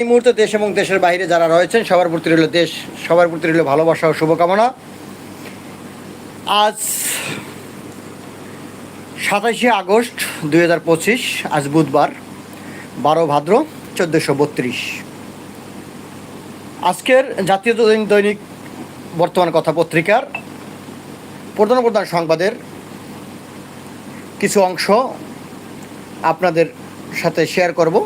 এই মুহূর্তে দেশ এবং দেশের বাইরে যারা রয়েছেন, সবার প্রতি রইল দেশ, সবার প্রতি রইল ভালোবাসা ও শুভকামনা। আজ সাতাশে আগস্ট দুই হাজার পঁচিশ, আজ বুধবার, বারো ভাদ্র চোদ্দোশো বত্রিশ। আজকের জাতীয় দৈনিক দৈনিক বর্তমান কথা পত্রিকার প্রধান প্রধান সংবাদের কিছু অংশ আপনাদের সাথে শেয়ার করব।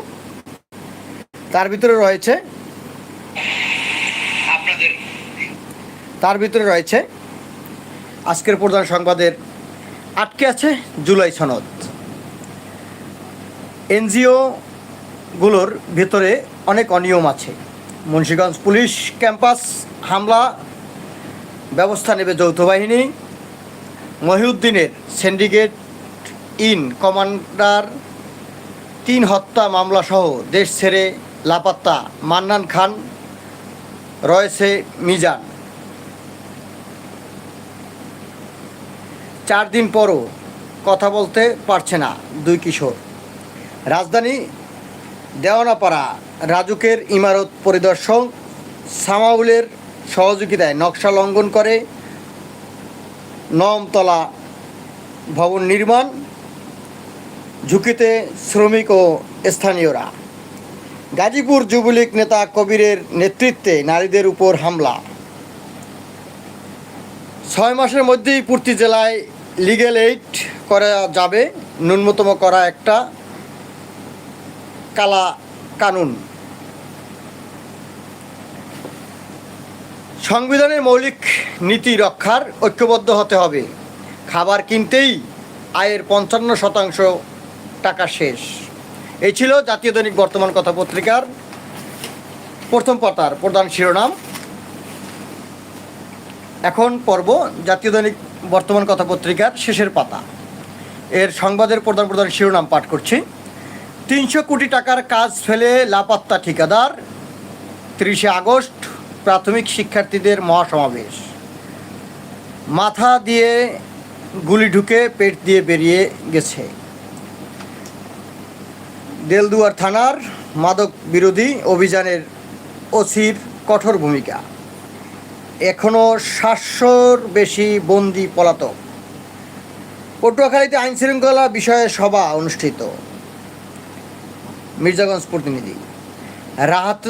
তার ভিতরে রয়েছে? তার ভিতরে রয়েছে আজকের প্রধান সংবাদের আটকে আছে জুলাই সনদ। এনজিও গুলোর ভিতরে অনেক অনিয়ম আছে। মুন্সীগঞ্জ পুলিশ ক্যাম্পাস হামলা ব্যবস্থা নেবে যৌথ বাহিনী মহিউদ্দিনের সিন্ডিকেট ইন কমান্ডার তিন হত্যা মামলাসহ দেশ ছেড়ে লাপাত্তা, মান্নান খান, রয়েছে মিজান। চার দিন পরও কথা বলতে পারছে না দুই কিশোর। রাজধানী দেওয়ানাপাড়া, রাজুকের ইমারত পরিদর্শন সামাউলের সহযোগিতায় নকশা লঙ্ঘন করে নমতলা ভবন নির্মাণ, ঝুঁকিতে শ্রমিক ও স্থানীয়রা। গাজীপুর যুবলীগ নেতা কবিরের নেতৃত্বে নারীদের উপর হামলা। ছয় মাসের মধ্যেই পূর্তি জেলায় লিগেল এইড করা যাবে, ন্যূনতম করা একটা কালা কানুন। সংবিধানের মৌলিক নীতি রক্ষার ঐক্যবদ্ধ হতে হবে। খাবার কিনতেই আয়ের পঞ্চান্ন শতাংশ টাকা শেষ। এই ছিল জাতীয় দৈনিক বর্তমান কথা পত্রিকার প্রথম পাতার প্রধান শিরোনাম। এখন পর্ব জাতীয় দৈনিক বর্তমান কথা পত্রিকার শেষের পাতা। এর সংবাদের প্রধান প্রধান শিরোনাম পাঠ করছি। তিনশো কোটি টাকার কাজ ফেলে লাপাত্তা ঠিকাদার। তিরিশে আগস্ট, প্রাথমিক শিক্ষার্থীদের মহাসমাবেশ। মাথা দিয়ে গুলি ঢুকে পেট দিয়ে বেরিয়ে গেছে। দেলদুয়ার থানার মাদক বিরোধী অভিযানের ওসির কঠোর ভূমিকা। এখনও সাতশোর বেশি বন্দি পলাতক। পটুয়াখালীতে আইন শৃঙ্খলা বিষয়ে সভা অনুষ্ঠিত। মির্জাগঞ্জ প্রতিনিধি, রাহাত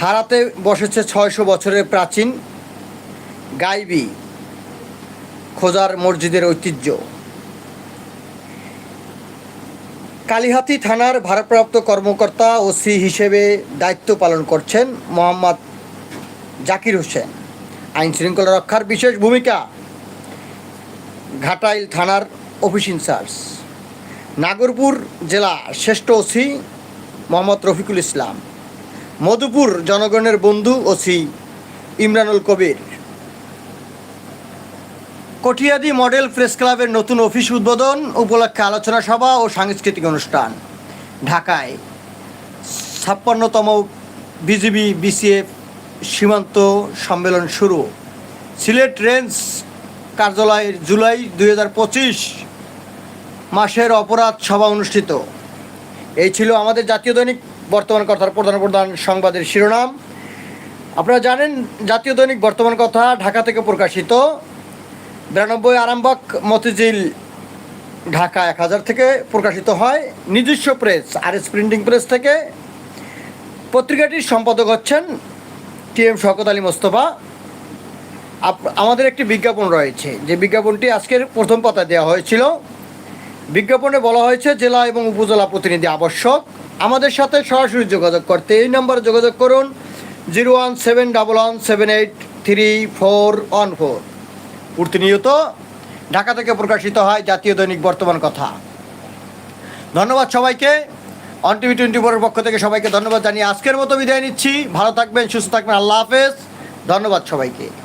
হারাতে বসেছে ছয়শো বছরের প্রাচীন গাইবি খোজার মসজিদের ঐতিহ্য। কালিহাতি থানার ভারপ্রাপ্ত কর্মকর্তা ওসি হিসেবে দায়িত্ব পালন করছেন মোহাম্মদ জাকির হোসেন। আইন শৃঙ্খলা রক্ষার বিশেষ ভূমিকা, ঘাটাইল থানার অফিস ইনচার্জ। নাগরপুর জেলা শ্রেষ্ঠ ওসি মোহাম্মদ রফিকুল ইসলাম। মধুপুর জনগণের বন্ধু OC Imranul Kabir. Katiadi model press ক্লাবের নতুন অফিস উদ্বোধন, উপলক্ষে আলোচনা সভা ও সাংস্কৃতিক অনুষ্ঠান। ঢাকায় ছাপ্পান্নতম বিজিবি বিসিএফ সীমান্ত সম্মেলন শুরু। সিলেট রেঞ্জ কার্যালয়ের জুলাই দুই হাজার পঁচিশ মাসের অপরাধ সভা অনুষ্ঠিত। এই ছিল আমাদের জাতীয় দৈনিক, বর্তমান কথার প্রধান প্রধান সংবাদের শিরোনাম। আপনারা জানেন, জাতীয় দৈনিক বর্তমান কথা ঢাকা থেকে প্রকাশিত। বিরানব্বই আরামবাগ, মতিঝিল, ঢাকা এক হাজার থেকে প্রকাশিত হয় নিজস্ব press R S printing press থেকে। পত্রিকাটির সম্পাদক হচ্ছেন টি এম শওকত আলী মোস্তফা। আমাদের একটি বিজ্ঞাপন রয়েছে। যে বিজ্ঞাপনটি আজকের প্রথম পাতায় দেওয়া হয়েছিল। বিজ্ঞাপনে বলা হয়েছে, জেলা এবং উপজেলা প্রতিনিধি আবশ্যক। আমাদের সাথে সরাসরি যোগাযোগ করতে এই নম্বরে যোগাযোগ করুন, zero one seven double one seven eight three four one four. প্রতিনিয়ত ঢাকা থেকে প্রকাশিত হয় জাতীয় দৈনিক বর্তমান কথা। ধন্যবাদ সবাইকে। অন টিভি টোয়েন্টি ফোরের পক্ষ থেকে সবাইকে ধন্যবাদ জানিয়ে আজকের মতো বিদায় নিচ্ছি। ভালো থাকবেন, সুস্থ থাকবেন। আল্লাহ হাফেজ। ধন্যবাদ সবাইকে।